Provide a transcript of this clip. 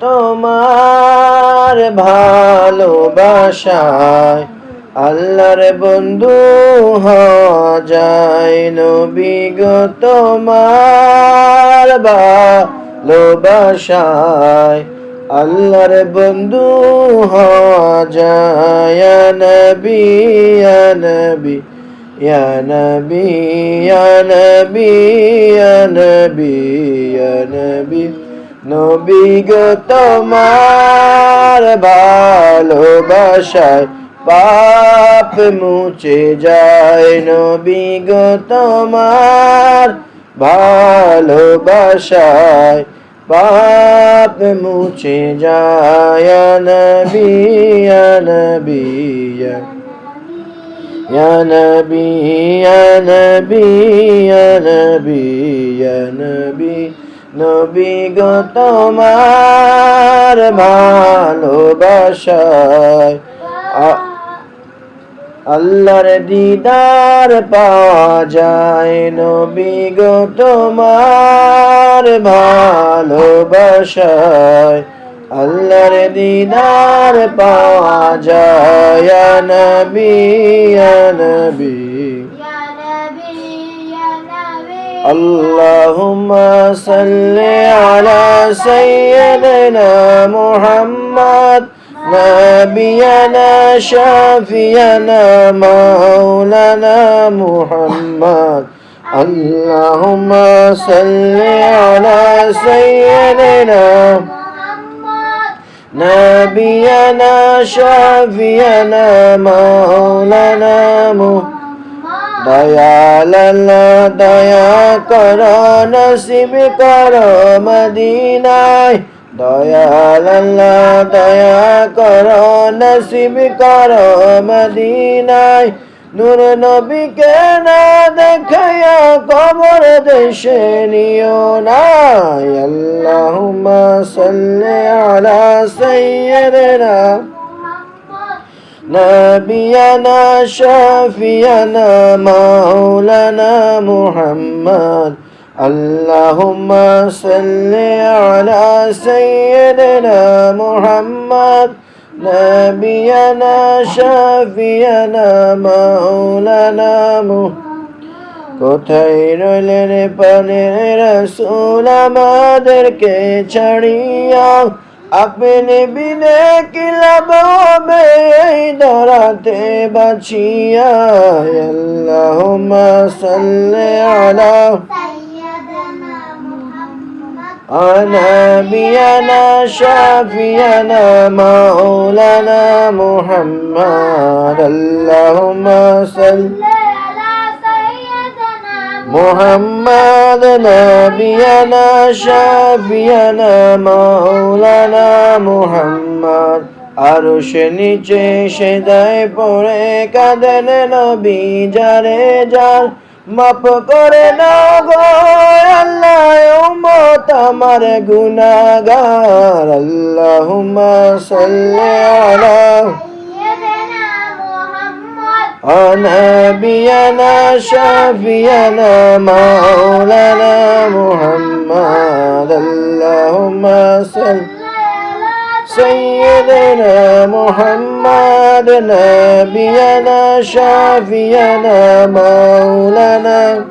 তোমার ভালোবাসায়, আল্লাহর বন্ধু যায়। নবী গো তোমার ভালোবাসায়, আল্লাহর বন্ধু ইয়া নবী নবী নবী নবী নবী। নবী গো তোমার ভালোবাসায় পাপ মুছে যায় নবী গো তোমার ভালোবাসায় পাপ মুছে যায় ইয়া নবী ইয়া নবী ইয়া يا نبي يا نبي يا نبي يا نبي নবী গো তোমার ভালোবাসায়। আল্লাহর দিদার পাওয়া যায়। নবী গো তোমার ভালোবাসায় আল্লাহর দিদার পাওয়া যায়। নবী নবী। اللهم صل على سيدنا محمد نبينا شافينا مولانا محمد. اللهم صل على سيدنا نبينا شافينا مولانا محمد. দয়াল আল্লাহ দয়া কর, নসিব কর মদিনায়। দয়াল আল্লাহ দয়া কর, নসিব কর মদিনায়। নূর নবীকে না দেখায়া কবর দেশে নিও না আল্লাহুম্মা সাল্লি আলা সাইয়্যিদিনা نبينا شافينا مولانا محمد اللهم صل على سيدنا محمد نبينا شافينا مولانا محمد কোথায় রইলেন পানের রসুল আমাদেরকে ছাড়িয়া আপনি বিনে কি লাভ হবে এই ধরাতে বাঁচিয়া আল্লাহুম্মা সাল্লি আলা سيدنا محمد نبينا شافينا مولانا محمد اللهم صل على سيدنا محمد نبينا شافينا مولانا محمد আরশ নিচে সেদায় পড়ে কাঁদেন নবী যারে যার মাপ করে না গো আল্লাহ উম্মত আমার গুনাহগার আল্লাহুম্মা সাল্লি আলা سيدنا محمد ونبينا شافينا مولانا سيدنا محمد نبينا شافينا مولانا